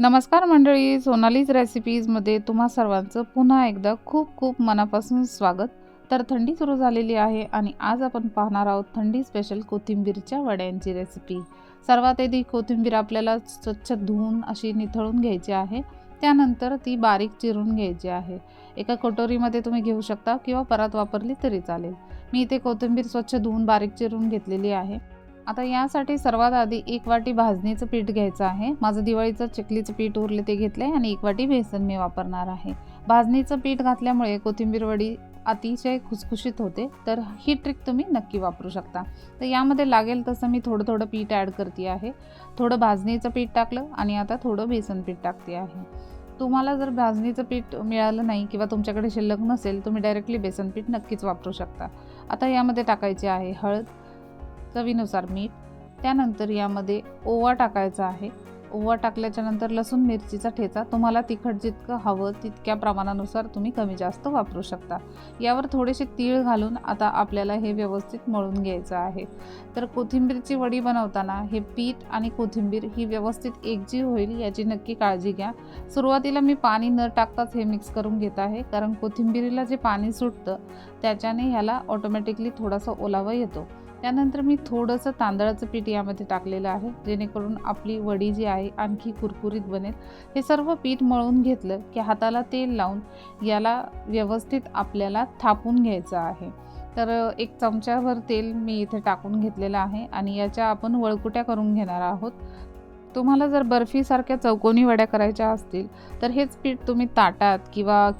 नमस्कार मंडळी सोनालीज रेसिपीजमध्ये तुम्हा सर्वांचं पुन्हा एकदा खूप खूप मनापासून स्वागत. तर थंडी सुरू झालेली आहे आणि आज आपण पाहणार आहोत थंडी स्पेशल कोथिंबीरच्या वड्यांची रेसिपी सर्वात आधी कोथिंबीर आपल्याला स्वच्छ धुवून अशी निथळून घ्यायची आहे. त्यानंतर ती बारीक चिरून घ्यायची आहे. एका कटोरीमध्ये तुम्ही घेऊ शकता किंवा परत वापरली तरी चालेल. मी इथे कोथिंबीर स्वच्छ धुवून बारीक चिरून घेतलेली आहे. आता यासाठी सर्वात आधी एक वाटी भाजणीचं पीठ घ्यायचं आहे. माझं दिवाळीचं चिखलीचं पीठ उरले ते घेतलं आहे आणि एक वाटी बेसन मी वापरणार आहे. भाजणीचं पीठ घातल्यामुळे कोथिंबीर वडी अतिशय खुसखुशीत होते तर ही ट्रिक तुम्ही नक्की वापरू शकता. तर यामध्ये लागेल तसं मी थोडं थोडं पीठ ॲड करते आहे. थोडं भाजणीचं पीठ टाकलं आणि आता थोडं बेसन पीठ टाकते आहे. तुम्हाला जर भाजणीचं पीठ मिळालं नाही किंवा तुमच्याकडे शिल्लक नसेल तुम्ही डायरेक्टली बेसन पीठ नक्कीच वापरू शकता. आता यामध्ये टाकायचे आहे हळद चवीनुसार मीठ त्यानंतर यामध्ये ओवा टाकायचा आहे. ओवा टाकल्याच्या नंतर लसूण मिरचीचा ठेचा. तुम्हाला तिखट जितकं हवं तितक्या प्रमाणानुसार तुम्ही कमी जास्त वापरू शकता. यावर थोडेसे तीळ घालून आता आपल्याला हे व्यवस्थित मळून घ्यायचं आहे. तर कोथिंबीरची वडी बनवताना हे पीठ आणि कोथिंबीर ही व्यवस्थित एकजीव होईल याची नक्की काळजी घ्या. सुरुवातीला मी पाणी न टाकताच हे मिक्स करून घेत आहे कारण कोथिंबीरीला जे पाणी सुटतं त्याच्याने ह्याला ऑटोमॅटिकली थोडासा ओलावा येतो. त्यानंतर मी थोडंसं तांदळाचं पीठ यामध्ये टाकलेलं आहे जेणेकरून आपली वडी जी आहे आणखी कुरकुरीत बनेल. हे सर्व पीठ मळून घेतलं की हाताला तेल लावून याला व्यवस्थित आपल्याला थापून घ्यायचं आहे. तर एक चमच्याभर तेल मी इथे टाकून घेतलेलं आहे आणि याच्या आपण वळकुट्या करून घेणार आहोत. तुम्हाला जर बर्फीसारख्या चौकोनी वड्या करायच्या असतील तर हेच पीठ तुम्ही ताटात किंवा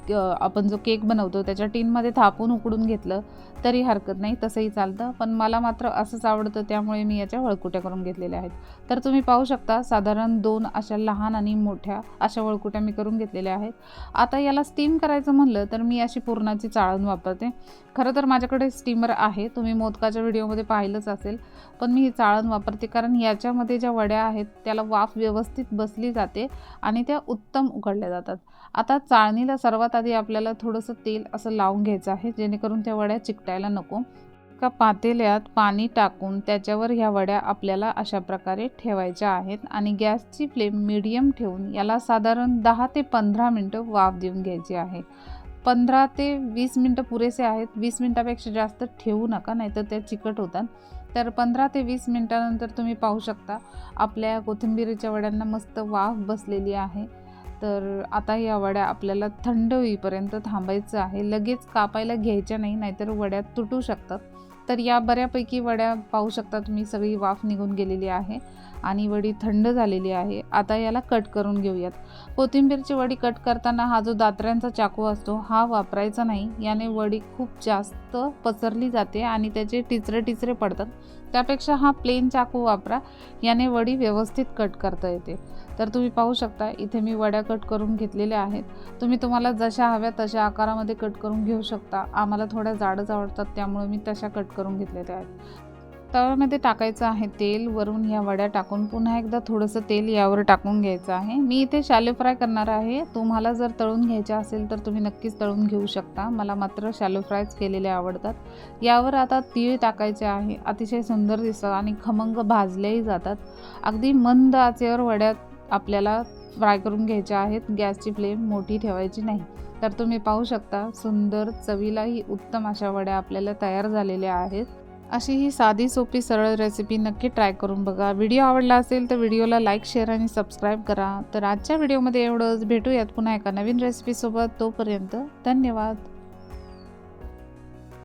आपण जो केक बनवतो त्याच्या टीनमध्ये थापून उकडून घेतलं तरी हरकत नाही तसंही चालतं. पण मला मात्र असंच आवडतं त्यामुळे मी याच्या वळकुट्या करून घेतलेल्या आहेत. तर तुम्ही पाहू शकता साधारण दोन अशा लहान आणि मोठ्या अशा वळकुट्या मी करून घेतलेल्या आहेत. आता याला स्टीम करायचं म्हणलं तर मी अशी पुरणाची चाळण वापरते. खरं तर माझ्याकडे स्टीमर आहे तुम्ही मोदकाच्या व्हिडिओमध्ये पाहिलंच असेल. पण मी ही चाळण वापरते कारण याच्यामध्ये ज्या वड्या आहेत त्याला वाफ व्यवस्थित बसली जाते आणि त्या उत्तम उकडल्या जातात. आता चाळणीला सर्वात आधी आपल्याला थोडंसं तेल असं लावून घ्यायचं आहे जेणेकरून त्या वड्या चिकटायला नको. एका पातेल्यात पाणी टाकून त्याच्यावर ह्या वड्या आपल्याला अशा प्रकारे ठेवायच्या आहेत आणि गॅसची फ्लेम मिडियम ठेवून याला साधारण दहा ते पंधरा मिनटं वाफ देऊन घ्यायची आहे. पंधरा ते वीस मिनटं पुरेसे आहेत. वीस मिनटापेक्षा जास्त ठेवू नका नाहीतर त्या चिकट होतात. तर पंधरा ते वीस मिनटानंतर तुम्ही पाहू शकता आपल्या कोथिंबीरीच्या वड्यांना मस्त वाफ बसलेली आहे. तर आता या वड्या आपल्याला थंड होईपर्यंत थांबायचं आहे. लगेच कापायला घ्यायच्या नाही नाहीतर वड्या तुटू शकतात. तर या बऱ्यापैकी वड्या पाहू शकता तुम्ही सगळी वाफ निघून गेलेली आहे आणि वडी थंड झालेली आहे. आता याला कट करून घेऊयात. कोथिंबीरची वडी कट करताना हा जो दात्र्यांचा चाकू असतो हा वापरायचा नाही. याने वडी खूप जास्त पसरली जाते आणि त्याचे टिचरे टिचरे पडतात. त्यापेक्षा हा प्लेन चाकू वापरा. याने वडी व्यवस्थित कट करता येते. तर तुम्ही पाहू शकता इथे मी वड्या कट करून घेतलेल्या आहेत. तुम्ही तुम्हाला जशा हव्या तशा आकारामध्ये कट करून घेऊ शकता. आम्हाला थोड्या जाडच आवडतात त्यामुळे मी तशा कट करून घेतलेले आहेत तव्यामध्ये टाकायचं आहे तेल वरून ह्या वड्या टाकून पुन्हा एकदा थोडंसं तेल यावर टाकून घ्यायचं आहे. मी इथे शॅलो फ्राय करणार आहे. तुम्हाला जर तळून घ्यायचं असेल तर तुम्ही नक्कीच तळून घेऊ शकता. मला मात्र शॅलो फ्रायच केलेले आवडतात. यावर आता तीळ टाकायचे आहे. अतिशय सुंदर दिसतात आणि खमंग भाजलेही जातात. अगदी मंद आचेवर वड्या आपल्याला फ्राय करून घ्यायच्या आहेत. गॅसची फ्लेम मोठी ठेवायची नाही. तर तुम्ही पाहू शकता सुंदर चवीलाही उत्तम अशा वड्या आपल्याला तयार झालेल्या आहेत. अशी ही साधी सोपी सरळ रेसिपी नक्की ट्राय करून बघा. व्हिडिओ आवडला असेल तर व्हिडिओला लाईक शेअर आणि सबस्क्राईब करा. तर आजच्या व्हिडिओमध्ये एवढंच. भेटूयात पुन्हा एका नवीन रेसिपीसोबत तोपर्यंत धन्यवाद.